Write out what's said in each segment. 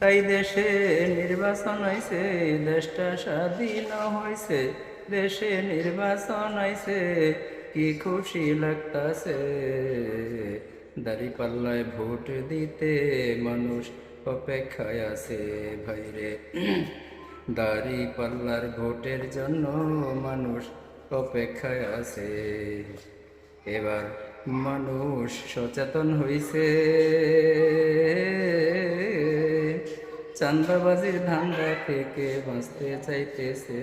তাই দেশে নির্বাচন হয়েছে দেশটা স্বাধীন হয়েছে দেশে নির্বাচন হয়েছে কি খুশি লাগতাছে। দাড়ি পাল্লায় ভোট দিতে মানুষ অপেক্ষায় আছে ভাইরে। দাড়ি পাল্লার ভোটের জন্য মানুষ অপেক্ষায় আছে। এবার মানুষ সচেতন হইছে। চান্দাবাজির ধান্দা থেকে বাঁচতে চাইতেছে,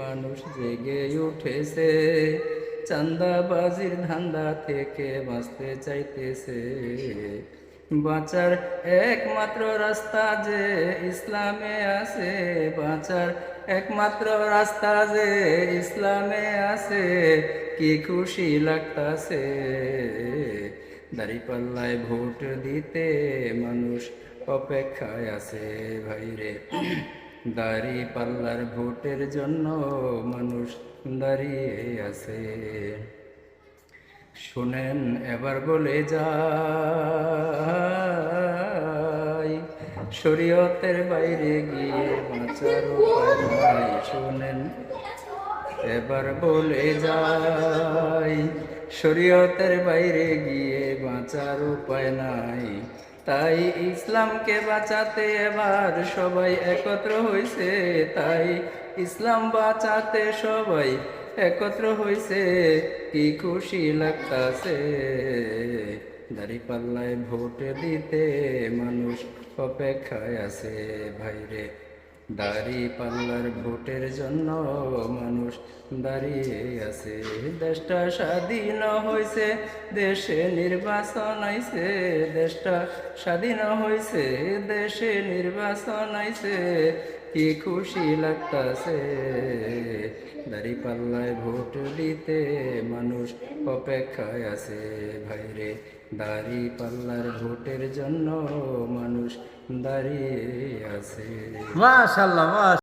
মানুষ জেগে উঠেছে। চান্দাবাজির ধান্দা থেকে বাঁচতে চাইতেছে। বাঁচার একমাত্র রাস্তা যে ইসলামে আছে, বাঁচার একমাত্র রাস্তা যে ইসলামে আছে, কি খুশি লাগতাছে? দাড়িপাল্লায় ভোট দিতে মানুষ অপেক্ষায় আছে ভাইরে দাড়ি পাল্লার ভোটের জন্য মানুষ দাঁড়িয়ে আছে। শুনেন, এবার বলে যাই, শরীয়তের বাইরে গিয়ে বাঁচার উপায় শুনেন, এবার বলে যাই শরীয়তের বাইরে গিয়ে বাঁচার উপায় নাই। তাই ইসলামকে বাঁচাতে এবার সবাই একত্র হয়েছে তাই ইসলাম বাঁচাতে সবাই একত্র হয়েছে কি খুশি লাগতাছে? দাড়ি পাল্লায় ভোট দিতে মানুষ অপেক্ষায় আছে। ভাইরে দাড়ি পাল্লার ভোটের জন্য মানুষ দাঁড়িয়ে আছে। দেশটা স্বাধীন হয়েছে দেশে নির্বাচন আইসে দেশটা স্বাধীন হয়েছে দেশে নির্বাচন আইসে কি খুশি লাগতাছে? দাড়ি পাল্লায় ভোট দিতে মানুষ অপেক্ষায় আছে। ভাইরে দাড়ি পাল্লার ভোটের জন্য মানুষ দাঁড়িয়ে আছে। মাশাল্লাহ, মাশ